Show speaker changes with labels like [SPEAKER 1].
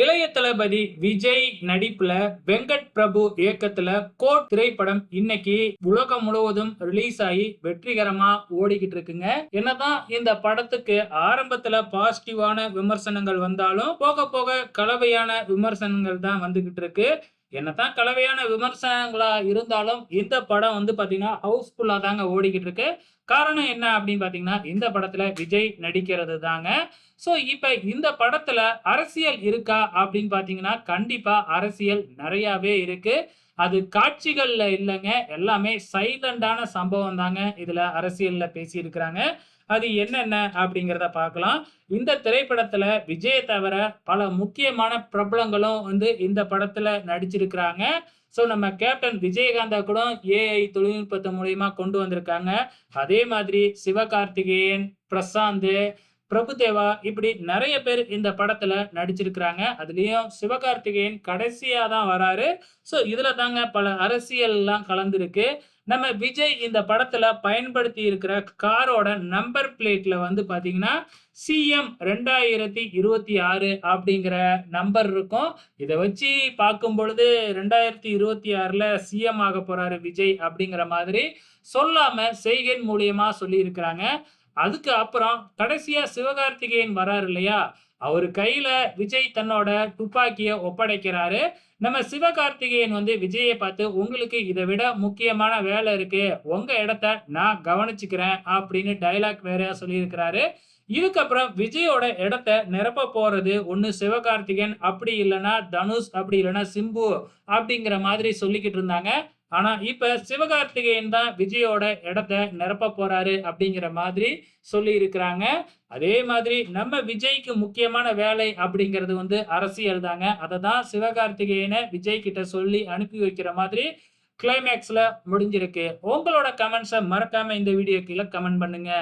[SPEAKER 1] இளைய தளபதி விஜய் நடிப்புல வெங்கட் பிரபு இயக்கத்துல கோட் திரைப்படம் இன்னைக்கு உலகம் முழுவதும் ரிலீஸ் ஆகி வெற்றிகரமா ஓடிக்கிட்டு இருக்குங்க. என்னதான் இந்த படத்துக்கு ஆரம்பத்துல பாசிட்டிவான விமர்சனங்கள் வந்தாலும் போக போக கலவையான விமர்சனங்கள் தான் வந்துகிட்டு இருக்கு. என்னதான் கலவையான விமர்சனங்களா இருந்தாலும் இந்த படம் வந்து பாத்தீங்கன்னா ஹவுஸ்ஃபுல்லா தாங்க ஓடிக்கிட்டு இருக்கு. காரணம் என்ன அப்படின்னு பாத்தீங்கன்னா இந்த படத்துல விஜய் நடிக்கிறது தாங்க ஸோ இப்போ இந்த படத்துல அரசியல் இருக்கா அப்படின்னு பார்த்தீங்கன்னா கண்டிப்பா அரசியல் நிறையாவே இருக்கு. அது காட்சிகள்ல இல்லைங்க. எல்லாமே சைலண்டான சம்பவம் தாங்க இதுல அரசியல்ல பேசியிருக்கிறாங்க. அது என்னென்ன அப்படிங்கிறத பார்க்கலாம். இந்த திரைப்படத்துல விஜயை தவிர பல முக்கியமான பிரபலங்களும் வந்து இந்த படத்துல நடிச்சிருக்கிறாங்க. ஸோ நம்ம கேப்டன் விஜயகாந்தா கூட ஏஐ தொழில்நுட்பத்து மூலியமா கொண்டு வந்திருக்காங்க. அதே மாதிரி சிவகார்த்திகேயன் பிரசாந்த் பிரபுதேவா இப்படி நிறைய பேர் இந்த படத்துல நடிச்சிருக்கிறாங்க. அதுலயும் சிவகார்த்திகேயன் கடைசியா தான் வராரு. ஸோ இதுல தாங்க பல அரசியல் எல்லாம் கலந்துருக்கு. நம்ம விஜய் இந்த படத்துல பயன்படுத்தி இருக்கிற காரோட நம்பர் பிளேட்ல வந்து பாத்தீங்கன்னா சிஎம் ரெண்டாயிரத்தி இருபத்தி ஆறு அப்படிங்கிற நம்பர் இருக்கும். இதை வச்சு பார்க்கும் பொழுது ரெண்டாயிரத்தி இருபத்தி ஆறுல சிஎம் ஆக போறாரு விஜய் அப்படிங்கிற மாதிரி சொல்லாம செய்கை மூலியமா சொல்லி இருக்கிறாங்க அதுக்கு அப்புறம் கடைசியா சிவகார்த்திகேயன் வராரு இல்லையா? அவர் கையில விஜய் தன்னோட துப்பாக்கிய ஒப்படைக்கிறாரு. நம்ம சிவகார்த்திகேயன் வந்து விஜயை பார்த்து உங்களுக்கு இதை விட முக்கியமான வேலை இருக்கு. உங்க இடத்த நான் கவனிச்சுக்கிறேன் அப்படின்னு டைலாக் வேறையா சொல்லியிருக்கிறாரு. இதுக்கப்புறம் விஜயோட இடத்த நிரப்ப போறது ஒன்னு சிவகார்த்திகேயன் அப்படி இல்லைன்னா தனுஷ் அப்படி இல்லைன்னா சிம்பு அப்படிங்கிற மாதிரி சொல்லிக்கிட்டு இருந்தாங்க. ஆனா இப்ப சிவகார்த்திகேயன் தான் விஜயோட இடத்த நிரப்ப போறாரு அப்படிங்கிற மாதிரி சொல்லி இருக்கிறாங்க அதே மாதிரி நம்ம விஜய்க்கு முக்கியமான வேலை அப்படிங்கிறது வந்து அரசியல் தாங்க. அதை தான் சிவகார்த்திகேயனை விஜய் கிட்ட சொல்லி அனுப்பி வைக்கிற மாதிரி கிளைமேக்ஸ்ல முடிஞ்சிருக்கு. உங்களோட கமெண்ட்ஸை மறக்காம இந்த வீடியோ கீழே கமெண்ட் பண்ணுங்க.